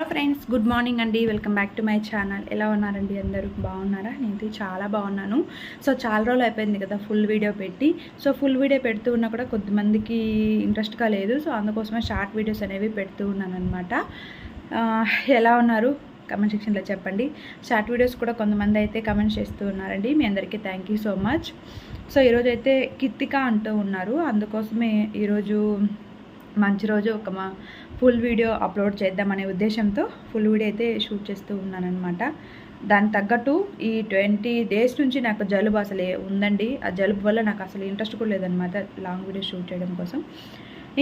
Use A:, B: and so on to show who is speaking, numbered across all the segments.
A: Hello friends good morning అండి. Welcome back to my channel ఎలా ఉన్నారండి అందరూ? బాగున్నారా? నేను చాలా బాగున్నాను. సో చాలా రోజులు అయిపోయింది కదా ఫుల్ వీడియో పెట్టి. సో ఫుల్ వీడియో పెడుతూ ఉన్నా కూడా కొద్దిమందికి ఇంట్రెస్ట్గా లేదు. సో అందుకోసమే షార్ట్ వీడియోస్ అనేవి పెడుతూ ఉన్నాను అనమాట ఎలా ఉన్నారు? కమెంట్ సెక్షన్లో చెప్పండి. షార్ట్ వీడియోస్ కూడా కొంతమంది అయితే కమెంట్ చేస్తూ ఉన్నారండి. మీ అందరికీ thank you so much so ఈరోజు అయితే కిత్తిక అంటూ ఉన్నారు. అందుకోసమే ఈరోజు మంచి రోజు ఒక మా ఫుల్ వీడియో అప్లోడ్ చేద్దామనే ఉద్దేశంతో ఫుల్ వీడియో అయితే షూట్ చేస్తూ ఉన్నానమాట దానికి తగ్గట్టు ఈ ట్వంటీ డేస్ నుంచి నాకు జలుబు అసలే ఉందండి. ఆ జలుబు వల్ల నాకు అసలు ఇంట్రెస్ట్ కూడా లేదనమాట లాంగ్ వీడియో షూట్ చేయడం కోసం.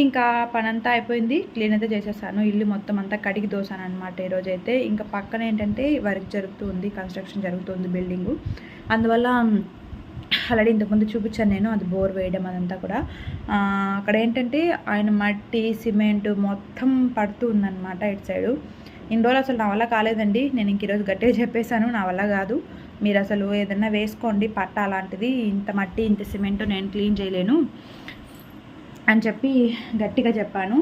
A: ఇంకా పనంతా అయిపోయింది. క్లీన్ అయితే చేసేసాను. ఇల్లు మొత్తం అంతా కడిగి దోసాను అనమాట ఈరోజు అయితే. ఇంకా పక్కన ఏంటంటే వర్క్ జరుగుతుంది కన్స్ట్రక్షన్ జరుగుతుంది బిల్డింగు అందువల్ల ఆల్రెడీ ఇంతకుముందు చూపించాను నేను అది బోర్ వేయడం అదంతా కూడా. అక్కడ ఏంటంటే ఆయన మట్టి సిమెంట్ మొత్తం పడుతూ ఉందన్నమాట ఇటు సైడు. ఇన్ని రోజులు అసలు నా వల్ల కాలేదండి. నేను ఇంక ఈరోజు గట్టిగా చెప్పేశాను నా వల్ల కాదు. మీరు అసలు ఏదన్నా వేసుకోండి పట్ట అలాంటిది ఇంత మట్టి ఇంత సిమెంట్ నేను క్లీన్ చేయలేను అని చెప్పి గట్టిగా చెప్పాను.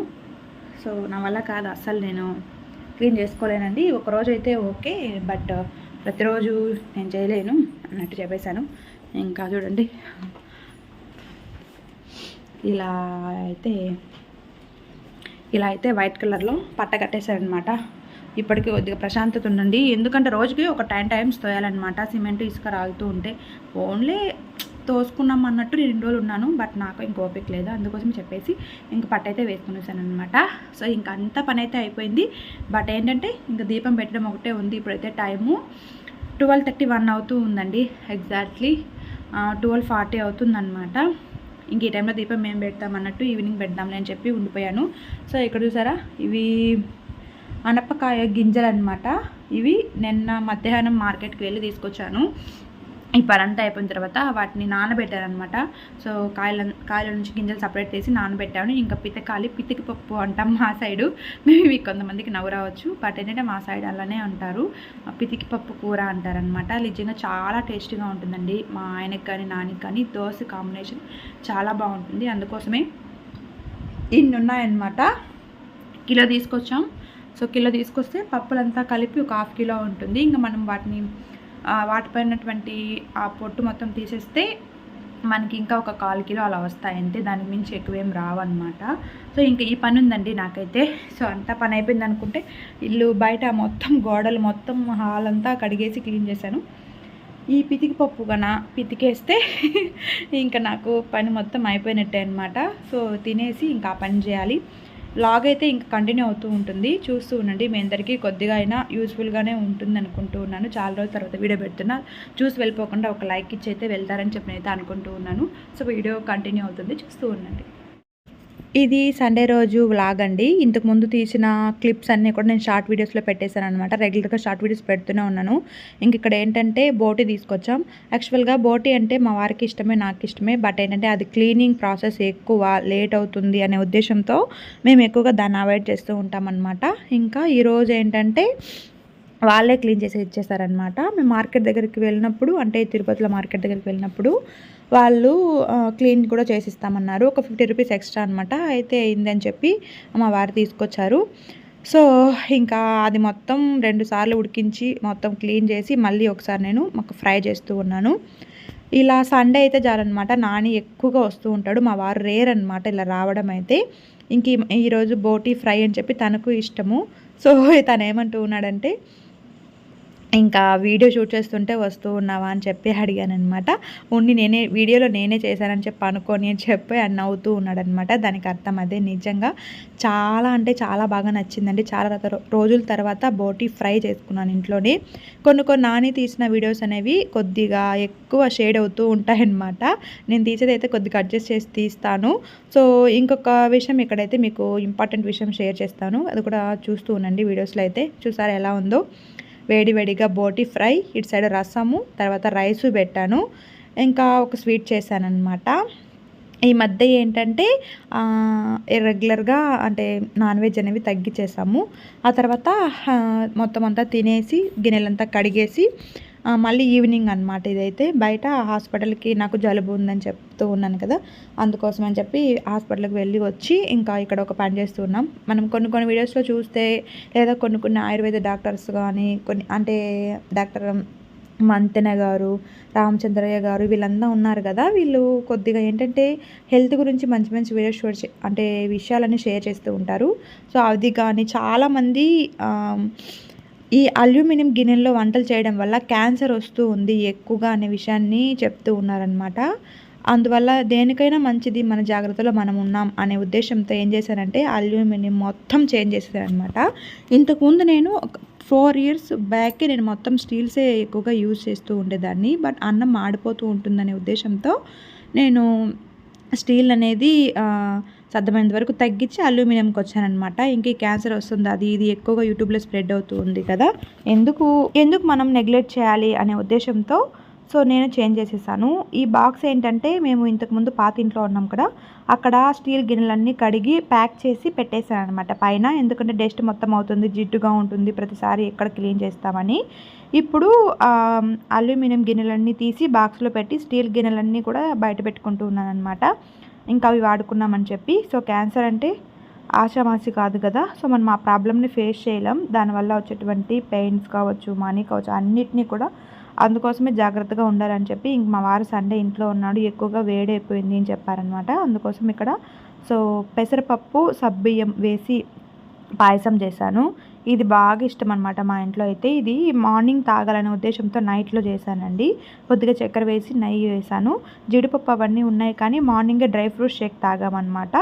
A: సో నా వల్ల కాదు అస్సలు నేను క్లీన్ చేసుకోలేనండి. ఒకరోజు అయితే ఓకే బట్ ప్రతిరోజు నేను చేయలేను అన్నట్టు చెప్పేశాను. ఇంకా చూడండి. ఇలా అయితే ఇలా అయితే వైట్ కలర్లో పట్ట కట్టేశారనమాట ఇప్పటికీ కొద్దిగా ప్రశాంతత ఉండండి ఎందుకంటే రోజుకి ఒక టెన్ టైమ్స్ తోయాలన్నమాట. సిమెంట్ ఇసుక రాగుతూ ఉంటే ఓన్లీ తోసుకున్నాం అన్నట్టు నేను రెండు రోజులు ఉన్నాను. బట్ నాకు ఇంక ఓపిక లేదు. అందుకోసం చెప్పేసి ఇంక పట్ట అయితే వేసుకునేసాను అనమాట సో ఇంక అంత పని అయితే అయిపోయింది. బట్ ఏంటంటే ఇంకా దీపం పెట్టడం ఒకటే ఉంది. ఇప్పుడైతే టైము ట్వెల్వ్ థర్టీ వన్ అవుతూ ఉందండి. ఎగ్జాక్ట్లీ ట్వెల్వ్ ఫార్టీ అవుతుందన్నమాట. ఇంక ఈ టైంలో దీపం మేము పెడతాం అన్నట్టు ఈవినింగ్ పెడదాంలే అని చెప్పి ఉండిపోయాను. సో ఇక్కడ చూసారా? ఇవి అనపకాయ గింజలు అనమాట ఇవి నిన్న మధ్యాహ్నం మార్కెట్కి వెళ్ళి తీసుకొచ్చాను. ఈ పరంతా అయిపోయిన తర్వాత వాటిని నానబెట్టారనమాట సో కాయల కాయల నుంచి గింజలు సపరేట్ చేసి నానబెట్టాను. ఇంకా పితకాలి పితికి పప్పు అంటాం మా సైడు. మేము మీకు కొంతమందికి నవ్వు రావచ్చు. బట్ ఏంటంటే మా సైడ్ అలానే అంటారు. పితికి పప్పు కూర అంటారనమాట నిజంగా చాలా టేస్టీగా ఉంటుందండి. మా ఆయనకి కానీ నాన్నకి కానీ దోశ కాంబినేషన్ చాలా బాగుంటుంది. అందుకోసమే ఇన్ని ఉన్నాయన్నమాట. కిలో తీసుకొచ్చాం. సో కిలో తీసుకొస్తే పప్పులంతా కలిపి ఒక హాఫ్ కిలో ఉంటుంది. ఇంకా మనం వాటిని వాటిపైనటువంటి ఆ పొట్టు మొత్తం తీసేస్తే మనకి ఇంకా ఒక కాలు కిలో అలా వస్తాయి. అంతే దానికి మించి ఎక్కువేం రావన్నమాట. సో ఇంకా ఈ పని ఉందండి నాకైతే. సో అంతా పని అయిపోయింది అనుకుంటే ఇల్లు బయట మొత్తం గోడలు మొత్తం హాల్ అంతా కడిగేసి క్లీన్ చేశాను. ఈ పితికి పప్పు కన పితికేస్తే ఇంకా నాకు పని మొత్తం అయిపోయినట్టే అనమాట సో తినేసి ఇంకా పని చేయాలి. లాగ్ అయితే ఇంకా కంటిన్యూ అవుతూ ఉంటుంది. చూస్తూ ఉండండి. మీ అందరికీ కొద్దిగా అయినా యూస్ఫుల్గానే ఉంటుంది అనుకుంటూ ఉన్నాను. చాలా రోజుల తర్వాత వీడియో పెడుతున్నా. చూసి వెళ్ళిపోకుండా ఒక లైక్ ఇచ్చి అయితే వెళ్తారని చెప్పి అయితే అనుకుంటూ ఉన్నాను. సో వీడియో కంటిన్యూ అవుతుంది. చూస్తూ ఉండండి. ఇది సండే రోజు వ్లాగ్ అండి. ఇంతకు ముందు తీసిన క్లిప్స్ అన్నీ కూడా నేను షార్ట్ వీడియోస్లో పెట్టేశాను అనమాట రెగ్యులర్గా షార్ట్ వీడియోస్ పెడుతూనే ఉన్నాను. ఇంక ఇక్కడ ఏంటంటే బోటి తీసుకొచ్చాం. యాక్చువల్గా బోటి అంటే మా వారికి ఇష్టమే నాకు ఇష్టమే. బట్ ఏంటంటే అది క్లీనింగ్ ప్రాసెస్ ఎక్కువ లేట్ అవుతుంది అనే ఉద్దేశంతో మేము ఎక్కువగా దాన్ని అవాయిడ్ చేస్తూ ఉంటాం అనమాట ఇంకా ఈరోజు ఏంటంటే వాళ్ళే క్లీన్ చేసి ఇచ్చేసారనమాట మేము మార్కెట్ దగ్గరికి వెళ్ళినప్పుడు అంటే తిరుపతిలో మార్కెట్ దగ్గరికి వెళ్ళినప్పుడు వాళ్ళు క్లీన్ కూడా చేసిస్తామన్నారు. ఒక ఫిఫ్టీ రూపీస్ ఎక్స్ట్రా అనమాట అయితే అయిందని చెప్పి మా వారు తీసుకొచ్చారు. సో ఇంకా అది మొత్తం రెండు సార్లు ఉడికించి మొత్తం క్లీన్ చేసి మళ్ళీ ఒకసారి నేను మాకు ఫ్రై చేస్తూ ఉన్నాను. ఇలా సండే అయితే చాలన్నమాట నాని ఎక్కువగా వస్తూ ఉంటాడు. మా వారు రేర్ అనమాట ఇలా రావడం అయితే. ఇంక ఈరోజు బోటీ ఫ్రై అని చెప్పి తనకు ఇష్టము. సో తను ఏమంటూ ఉన్నాడంటే ఇంకా వీడియో షూట్ చేస్తుంటే వస్తూ ఉన్నావా అని చెప్పి అడిగాను అనమాట ఉండి నేనే వీడియోలో నేనే చేశానని చెప్పి అనుకోని అని చెప్పి అని నవ్వుతూ ఉన్నాడనమాట దానికి అర్థం అదే. నిజంగా చాలా అంటే చాలా బాగా నచ్చిందండి. చాలా రోజుల తర్వాత బోటీ ఫ్రై చేసుకున్నాను ఇంట్లోనే. కొన్ని కొన్ని నాని తీసిన వీడియోస్ అనేవి కొద్దిగా ఎక్కువ షేడ్ అవుతూ ఉంటాయన్నమాట. నేను తీసేది అయితే కొద్దిగా అడ్జస్ట్ చేసి తీస్తాను. సో ఇంకొక విషయం ఇక్కడైతే మీకు ఇంపార్టెంట్ విషయం షేర్ చేస్తాను. అది కూడా చూస్తూ ఉండండి వీడియోస్లో అయితే. చూసారా ఎలా ఉందో? వేడివేడిగా బోటి ఫ్రై ఇటు సైడ్ రసము తర్వాత రైసు పెట్టాను. ఇంకా ఒక స్వీట్ చేశానమాట ఈ మధ్య ఏంటంటే రెగ్యులర్గా అంటే నాన్ వెజ్ అనేవి తగ్గించేసాము ఆ తర్వాత మొత్తం అంతా తినేసి గిన్నెలంతా కడిగేసి మళ్ళీ ఈవినింగ్ అనమాట ఇదైతే. బయట హాస్పిటల్కి నాకు జలుబు ఉందని చెప్తూ ఉన్నాను కదా. అందుకోసం అని చెప్పి హాస్పిటల్కి వెళ్ళి వచ్చి ఇంకా ఇక్కడ ఒక పని చేస్తున్నాం మనం కొన్ని కొన్ని వీడియోస్లో చూస్తే లేదా కొన్ని కొన్ని ఆయుర్వేద డాక్టర్స్ కానీ కొన్ని అంటే డాక్టర్ మంతెన గారు రామచంద్రయ్య గారు వీళ్ళంతా ఉన్నారు కదా. వీళ్ళు కొద్దిగా ఏంటంటే హెల్త్ గురించి మంచి మంచి వీడియోస్ షేర్ అంటే విషయాలన్నీ షేర్ చేస్తూ ఉంటారు. సో అది కానీ చాలామంది ఈ అల్యూమినియం గిన్నెల్లో వంటలు చేయడం వల్ల క్యాన్సర్ వస్తూ ఉంది ఎక్కువగా అనే విషయాన్ని చెప్తూ ఉన్నారనమాట అందువల్ల దేనికైనా మంచిది మన జాగ్రత్తలో మనం ఉన్నాం అనే ఉద్దేశంతో ఏం చేశానంటే అల్యూమినియం మొత్తం చేంజ్ చేశారనమాట ఇంతకుముందు నేను ఫోర్ ఇయర్స్ బ్యాక్ నేను మొత్తం స్టీల్సే ఎక్కువగా యూజ్ చేస్తూ ఉండేదాన్ని. బట్ అన్నం మాడిపోతూ ఉంటుందనే ఉద్దేశంతో నేను స్టీల్ అనేది సాధ్యమైనంత వరకు తగ్గించి అల్యూమినియంకి వచ్చానమాట ఇంక ఈ క్యాన్సర్ వస్తుంది అది ఇది ఎక్కువగా యూట్యూబ్లో స్ప్రెడ్ అవుతూ ఉంది కదా. ఎందుకు ఎందుకు మనం నెగ్లెక్ట్ చేయాలి అనే ఉద్దేశంతో సో నేను చేంజ్ చేసేసాను. ఈ బాక్స్ ఏంటంటే మేము ఇంతకుముందు పాత ఇంట్లో ఉన్నాం కదా అక్కడ స్టీల్ గిన్నెలన్నీ కడిగి ప్యాక్ చేసి పెట్టేశాను అనమాట పైన. ఎందుకంటే డస్ట్ మొత్తం అవుతుంది జిడ్డుగా ఉంటుంది ప్రతిసారి ఎక్కడ క్లీన్ చేస్తామని. ఇప్పుడు అల్యూమినియం గిన్నెలన్నీ తీసి బాక్స్లో పెట్టి స్టీల్ గిన్నెలన్నీ కూడా బయట పెట్టుకుంటూ ఉన్నాను అనమాట ఇంకా అవి వాడుకున్నామని చెప్పి. సో క్యాన్సర్ అంటే ఆశామాసి కాదు కదా. సో మనం ఆ ప్రాబ్లమ్ని ఫేస్ చేయలేం. దానివల్ల వచ్చేటువంటి పెయిన్స్ కావచ్చు మనీ కావచ్చు అన్నిటినీ కూడా అందుకోసమే జాగ్రత్తగా ఉండాలని చెప్పి ఇంక మా వారు సండే ఇంట్లో ఉన్నాడు. ఎక్కువగా వేడైపోయింది అని చెప్పారనమాట. అందుకోసం ఇక్కడ సో పెసరపప్పు సబ్బియ్యం వేసి పాయసం చేశాను. ఇది బాగా ఇష్టం అనమాట మా ఇంట్లో అయితే. ఇది మార్నింగ్ తాగాలనే ఉద్దేశంతో నైట్లో చేశానండి. కొద్దిగా చక్కెర వేసి నెయ్యి వేసాను జీడిపప్పు అవన్నీ ఉన్నాయి కానీ మార్నింగే డ్రై ఫ్రూట్ షేక్ తాగామన్నమాట.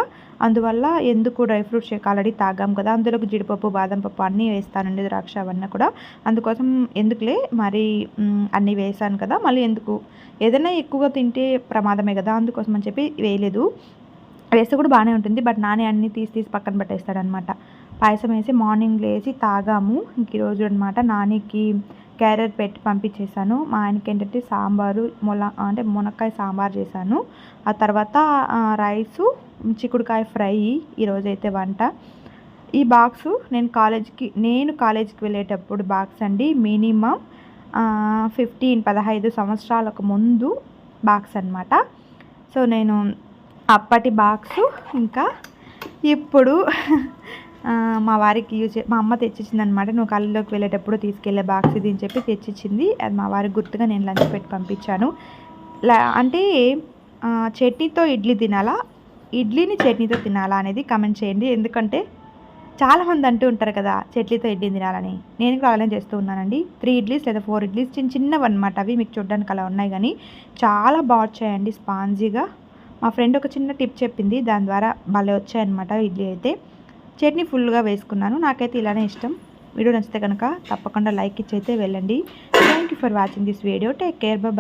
A: అందువల్ల ఎందుకు డ్రై ఫ్రూట్ షేక్ ఆల్రెడీ తాగాం కదా. అందులోకి జీడిపప్పు బాదం పప్పు అన్నీ వేస్తానండి ద్రాక్ష అవన్నీ కూడా. అందుకోసం ఎందుకులే మరి అన్నీ వేసాను కదా. మళ్ళీ ఎందుకు? ఏదైనా ఎక్కువగా తింటే ప్రమాదమే కదా. అందుకోసం అని చెప్పి వేయలేదు. వేస్తే కూడా బాగానే ఉంటుంది. బట్ నానే అన్నీ తీసి తీసి పక్కన పెట్టేస్తాడనమాట పాయసం వేసి మార్నింగ్ లేచి తాగాము. ఇంక ఈరోజు అనమాట నానికి క్యారెట్ పెట్టి పంపించేశాను. మా ఆయనకి ఏంటంటే సాంబారు మొల అంటే మునక్కాయ సాంబార్ చేశాను. ఆ తర్వాత రైసు చిక్కుడుకాయ ఫ్రై ఈరోజు అయితే వంట. ఈ బాక్సు నేను కాలేజ్కి నేను కాలేజ్కి వెళ్ళేటప్పుడు బాక్స్ అండి. మినిమం ఫిఫ్టీన్ పదహైదు సంవత్సరాలకు ముందు బాక్స్ అనమాట సో నేను అప్పటి బాక్సు. ఇంకా ఇప్పుడు మా వారికి యూజ్ చే- మా అమ్మ తెచ్చిచ్చింది అనమాట నువ్వు కాలేజీలోకి వెళ్ళేటప్పుడు తీసుకెళ్ళే బాక్స్ ఇది అని చెప్పి తెచ్చిచ్చింది. అది మా వారికి గుర్తుగా నేను లంచ్ పెట్టి పంపించాను. అంటే చట్నీతో ఇడ్లీ తినాలా? ఇడ్లీని చట్నీతో తినాలా అనేది కమెంట్ చేయండి. ఎందుకంటే చాలామంది అంటూ ఉంటారు కదా చట్నీతో ఇడ్లీ తినాలని. నేను కూడా అలానే చేస్తూ ఉన్నానండి. త్రీ ఇడ్లీస్ లేదా ఫోర్ ఇడ్లీస్ చిన్న చిన్నవి అనమాట అవి మీకు చూడడానికి అలా ఉన్నాయి కానీ చాలా బాగా వచ్చాయండి స్పాంజీగా. మా ఫ్రెండ్ ఒక చిన్న టిప్ చెప్పింది. దాని ద్వారా భలే వచ్చాయన్నమాట ఇడ్లీ అయితే. చట్నీ ఫుల్గా వేసుకున్నాను. నాకైతే ఇలానే ఇష్టం. వీడియో నచ్చితే కనుక తప్పకుండా లైక్ ఇచ్చి అయితే వెళ్ళండి. Thank you for watching this video take care bye